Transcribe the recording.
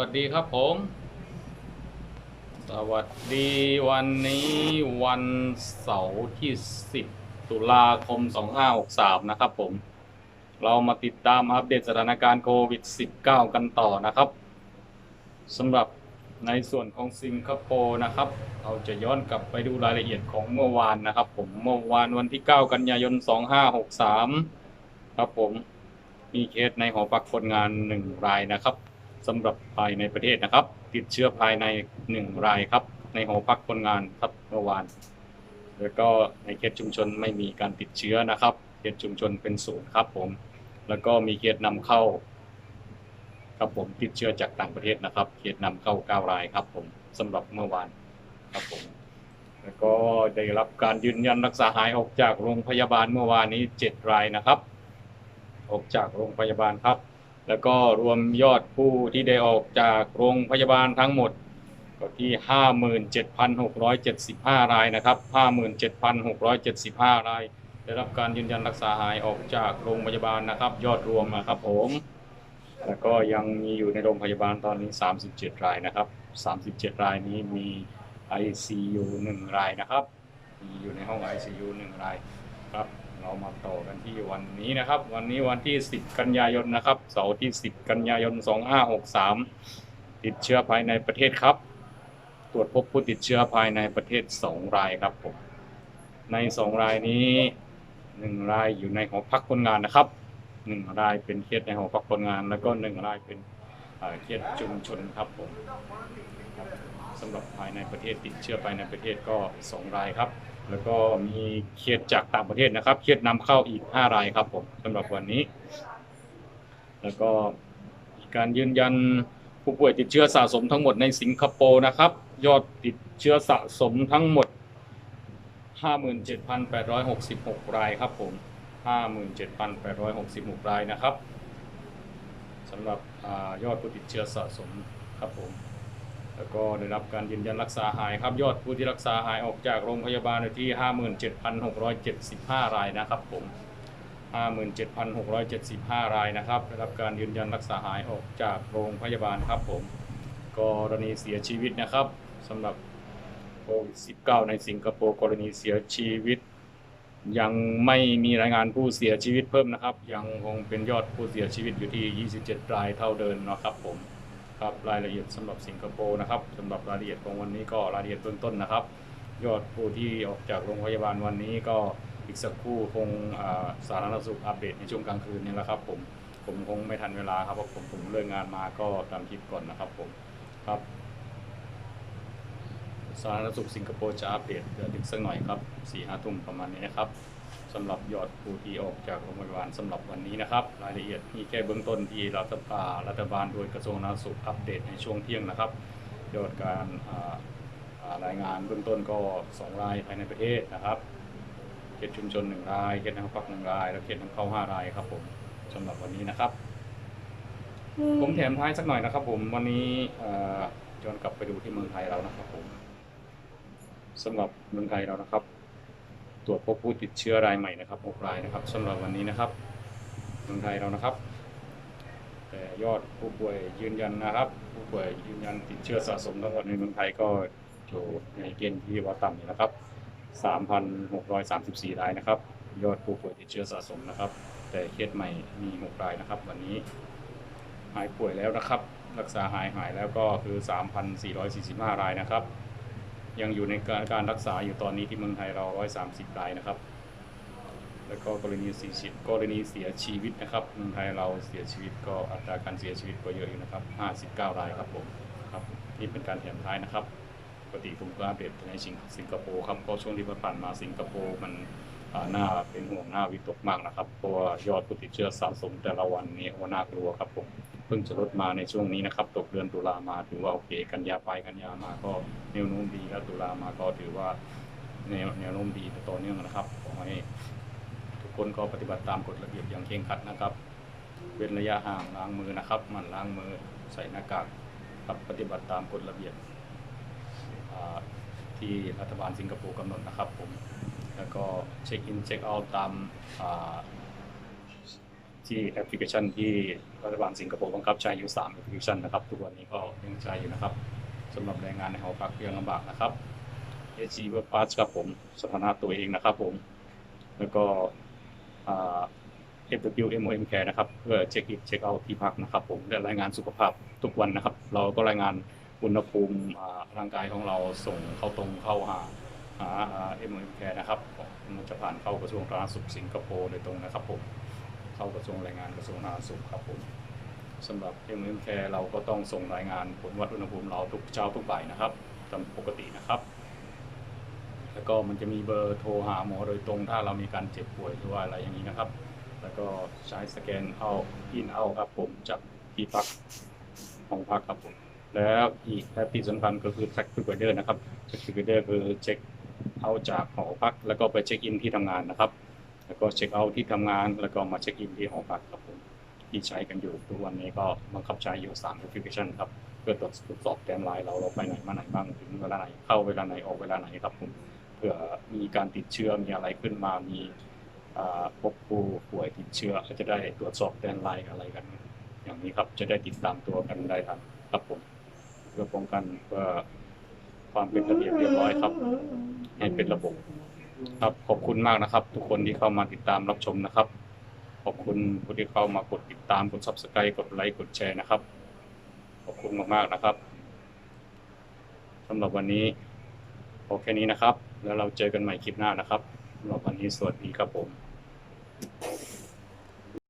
วัสดีครับผม สวัสดีวันนี้วันเสาร์ที่ 10 ตุลาคม 2563 นะครับผม เรามาติดตามอัปเดตสถานการณ์โควิด -19 กันต่อนะครับสำหรับในส่วนของสิงคโปร์นะครับ เราจะย้อนกลับไปดูรายละเอียดของเมื่อวานนะครับ ผม เมื่อวานวันที่ 9 กันยายน 2563 ครับผม มีเคสในหอพักคนงาน 1 รายนะครับ สำหรับภายในประเทศนะครับ ติดเชื้อภายใน 1 รายครับ ในหอพักคนงานครับเมื่อวาน แล้วก็ในเขตชุมชนไม่มีการติดเชื้อนะครับเขตชุมชนเป็นศูนย์ครับผม แล้วก็มีเคสนำเข้า ครับผมติดเชื้อจากต่างประเทศนะครับเคสนำเข้า9รายครับ ผมสำหรับเมื่อวานครับผมแล้วก็ได้รับการยืนยันรักษาหายออกจากโรงพยาบาลเมื่อวานนี้ 7 รายนะครับ ออกจากโรงพยาบาลครับ แล้วก็รวมยอดผู้ที่ได้ออกจากโรงพยาบาลทั้งหมดก็ที่ 57,675 รายนะครับ 57,675 ราย ได้รับการยืนยันรักษาหายออกจากโรงพยาบาลนะครับ ยอดรวมนะครับผม แล้วก็ยังมีอยู่ในโรงพยาบาลตอนนี้ 37 รายนะครับ 37 รายนี้มี ICU 1 รายนะครับ มีอยู่ในห้อง ICU 1 รายครับ เรามาต่อกันที่วันนี้นะครับ วันนี้วันที่ 10 กันยายนนะครับ เสาร์ที่ 10 กันยายน 2563 ติดเชื้อภายในประเทศครับ ตรวจพบผู้ติดเชื้อภายในประเทศ 2 รายครับผม ใน 2 รายนี้ 1 รายอยู่ในหอพักคนงานนะครับ 1 รายเป็นเคสในหอพักคนงาน แล้วก็ 1 รายเป็นเอ่อเคสชุมชนครับผมสำหรับภายในประเทศติดเชื้อภายในประเทศก็ 2 รายครับ แล้วก็มีเคสจากต่างประเทศนะครับ เคสนำเข้าอีก5รายครับผมสำหรับวันนี้ แล้วก็การยืนยันผู้ป่วยติดเชื้อสะสมทั้งหมดในสิงคโปร์นะครับ ยอดติดเชื้อสะสมทั้งหมด 57,866 รายครับผม 57,866 รายนะครับสำหรับอยอดผู้ติดเชื้อสะสมครับผม แล้วก็ได้รับการยืนยันรักษาหายครับยอดผู้ที่รักษาหายออกจากโรงพยาบาลอยู่ที่ 57,675 รายนะครับผม 57,675 รายนะครับได้รับการยืนยันรักษาหายออกจากโรงพยาบาลครับผมกรณีเสียชีวิตนะครับสำหรับโควิด -19 ในสิงคโปร์กรณีเสียชีวิต ยังไม่มีรายงานผู้เสียชีวิตเพิ่มนะครับ ยังคงเป็นยอดผู้เสียชีวิตอยู่ที่ 27 รายเท่าเดิมนะครับผม ครับรายละเอียดสำหรับสิงคโปร์นะครับสำหรับรายละเอียดของวันนี้ก็รายละเอียดเบื้องต้นนะครับ ยอดผู้ที่ออกจากโรงพยาบาลวันนี้ก็อีกสักครู่คงสาธารณสุขอัปเดตในช่วงกลางคืนนี่แหละครับผมผมคงไม่ทันเวลาครับเพราะผมผมเลิกงานมาก็ตามคลิปก่อนนะครับผมครับสาธารณสุขสิงคโปร์จะอัปเดตเดือนอีกสักหน่อยครับสี่ห้าทุ่มประมาณนี้นะครับ สำหรับยอดผู้ที่ออกจากโรงพยาบาลสำหรับวันนี้นะครับ รายละเอียดมีแค่เบื้องต้นที่รัฐบาลรัฐบาลโดยกระทรวงสาธารณสุขอัปเดตในช่วงเที่ยงนะครับยอดการอ่าอ่ารายงานเบื้องต้นก็ 2 รายภายในประเทศนะครับเขตชุมชน 1 รายเขตทางภาคหนึ่งราย และเขตทางเข้า5รายครับผมสำหรับวันนี้นะครับ ผมแถมท้ายสักหน่อยนะครับ ผมวันนี้เอ่อย้อนกลับไปดูที่เมืองไทยเรานะครับผมสำหรับเมืองไทยเรานะครับ ตรวจพบผู้ติดเชื้อรายใหม่นะครับ6รายนะครับสำหรับวันนี้นะครับเมืองไทยเรานะครับ แต่ยอดผู้ป่วยยืนยันนะครับ ผู้ป่วยยืนยันติดเชื้อสะสมทั้งหมดในเมืองไทยก็อยู่ในเกณฑ์ที่ว่าต่ำอยู่นะครับ 3,634รายนะครับ ยอดผู้ป่วยติดเชื้อสะสมนะครับ แต่เคสใหม่มี6รายนะครับ วันนี้หายป่วยแล้วนะครับ รักษาหายหายแล้วก็คือ 3,445 รายนะครับ ยังอยู่ในการการรักษาอยู่ตอนนี้ที่เมืองไทยเรา 130 รายนะครับ แล้วก็กรณีเสียชีวิตกรณีเสียชีวิตนะครับเมืองไทยเราเสียชีวิตก็อัตราการเสียชีวิตก็เยอะอยู่นะครับ 59 รายครับผมครับนี่เป็นการแถมท้ายนะครับปกติผมก็อัปเดตในสิงสิงคโปร์ครับก็ช่วงที่ผ่านมาสิงคโปร์มันอ่าน่าเป็นห่วงหน่าวิตกมากนะครับเพราะว่ายอดผู้ติดเชื้อสะสมแต่ละวันนี้ว่าน่ากลัวครับผม เพิ่งจะลดมาในช่วงนี้นะครับ ตกเดือนตุลามาถือว่าโอเค กันยาไปกันยามาก็แนวโน้มดีแล้วตุลามาก็ถือว่าแนวแนวโน้มดีต่อเนื่องนะครับขอให้ทุกคนก็ปฏิบัติตามกฎระเบียบอย่างเคร่งครัดนะครับ เว้นระยะห่างล้างมือนะครับมันล้างมือใส่หน้ากากครับปฏิบัติตามกฎระเบียบที่รัฐบาลสิงคโปร์กำหนดนะครับผม แล้วก็เช็คอินเช็คเอาท์ตาม ที่แอปพลิเคชันที่รัฐบาลสิงคโปร์บังคับใช้อยู่3แอปพลิเคชันนะครับทุกวันนี้ก็ยังใช้อยู่นะครับสำหรับแรงงานในหอพักยังลำบากนะครับ AG Work Pass ครับผมสถานะตัวเองนะครับผม แล้วก็ FWMOM Care นะครับเพื่อเช็คอินเช็คเอาท์ที่พักนะครับผมและรายงานสุขภาพทุกวันนะครับ เราก็รายงานอุณหภูมิร่างกายของเราส่งเข้าตรงเข้าหาหาอ่า MOM Care นะครับ มันจะผ่านเข้ากระทรวงสาธารณสุขสิงคโปร์โดยตรงนะครับผม เข้ากระทรวงแรงงานกระทรวงสาธารณสุขครับผมสำหรับ MOM Care เราก็ต้องส่งรายงานผลวัดอุณหภูมิเราทุกเช้าทุกบ่ายนะครับตามปกตินะครับ แล้วก็มันจะมีเบอร์โทรหาหมอโดยตรง ถ้าเรามีการเจ็บป่วยหรือว่าอะไรอย่างนี้นะครับ แล้วก็ใช้สแกนเอาอินเอาครับผมจากที่พักของพักครับผมแล้วอีกและที่สำคัญก็คือ track together นะครับ track together คือเช็คเอาจากหอพัก แล้วก็ไปเช็คอินที่ทำงานนะครับ แล้วก็เช็คเอาท์ที่ทำงาน แล้วก็มาเช็คอินที่หอพักครับผมที่ใช้กันอยู่ทุกวันนี้ก็บังคับใช้อยู่3แอปพลิเคชันครับเพื่อตรวจสอบแกนไลน์เราเราไปไหนมาไหนบ้างถึงเวลาไหนเข้าเวลาไหนออกเวลาไหนครับผมเผื่อมีการติดเชื้อมีอะไรขึ้นมามีพบผู้ป่วยติดเชื้อก็จะได้ตรวจสอบแกนไลน์อะไรกัน อย่างนี้ครับจะได้ติดตามตัวกันได้ทันครับผมเพื่อป้องกันเพื่อความเป็นระเบียบเรียบร้อยครับ ให้เป็นระบบ ครับขอบคุณมากนะครับ ทุกคนที่เข้ามาติดตามรับชมนะครับ ขอบคุณผู้ที่เข้ามากดติดตามกดซับสไครต์กดไลค์กดแชร์นะครับ ขอบคุณมากๆนะครับสำหรับวันนี้โอเคนี้นะครับ แล้วเราเจอกันใหม่คลิปหน้านะครับสำหรับวันนี้สวัสดีครับผม